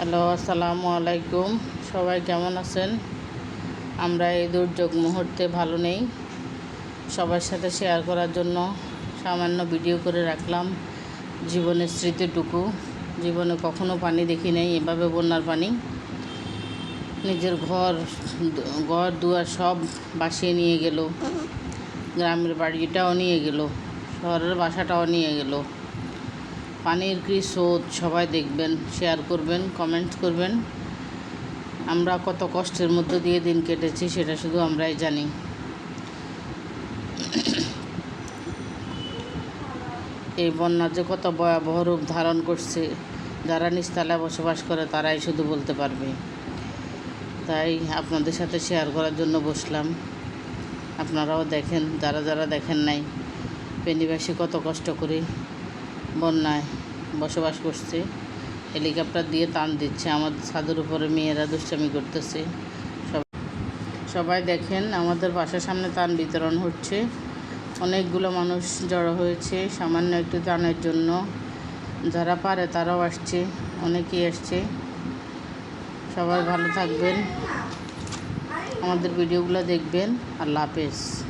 Hello, আসসালামু আলাইকুম। সবাই কেমন আছেন? আমরা এই দুর্যোগ মুহূর্তে ভালো নেই। সবার সাথে শেয়ার করার জন্য সামান্য ভিডিও করে রাখলাম। জীবনের স্মৃতিটুকু। জীবনে কখনো পানি দেখি নাই, এভাবে বন্যার পানি। নিজের ঘর ঘর, দুয়ার সব বাসিয়ে নিয়ে গেল। গ্রামের বাড়িটাও নিয়ে গেল। শহরের বাসাটাও নিয়ে গেল। পানির কি স্রোত সবাই দেখবেন শেয়ার করবেন কমেন্ট করবেন। আমরা কত কষ্টের মধ্য দিয়ে দিন কেটেছি, সেটা শুধু আমরাই জানি। এই বন্যা যে কত ভয়াবহ রূপ ধারণ করছে, যারা নিচতলায় বসবাস করে, তারাই শুধু বলতে পারবে। তাই আপনাদের সাথে শেয়ার করার জন্য বসলাম। আপনারাও দেখেন, যারা যারা দেখেন নাই পেনিবাসী কত কষ্ট করে। বন্যায় বসবাস করছে। হেলিকপ্টার দিয়ে টান দিচ্ছে। আমাদের ছাদের উপরে মেয়েরা দুষ্টামি করতেছে। সব সবাই দেখেন, আমাদের বাসার সামনে তান বিতরণ হচ্ছে। অনেকগুলো মানুষ জড়ো হয়েছে, সামান্য একটু টানের জন্য। যারা পারে তারাও আসছে, অনেকেই আসছে। সবাই ভালো থাকবেন। আমাদের ভিডিওগুলো দেখবেন। আল্লাহ হাফেজ।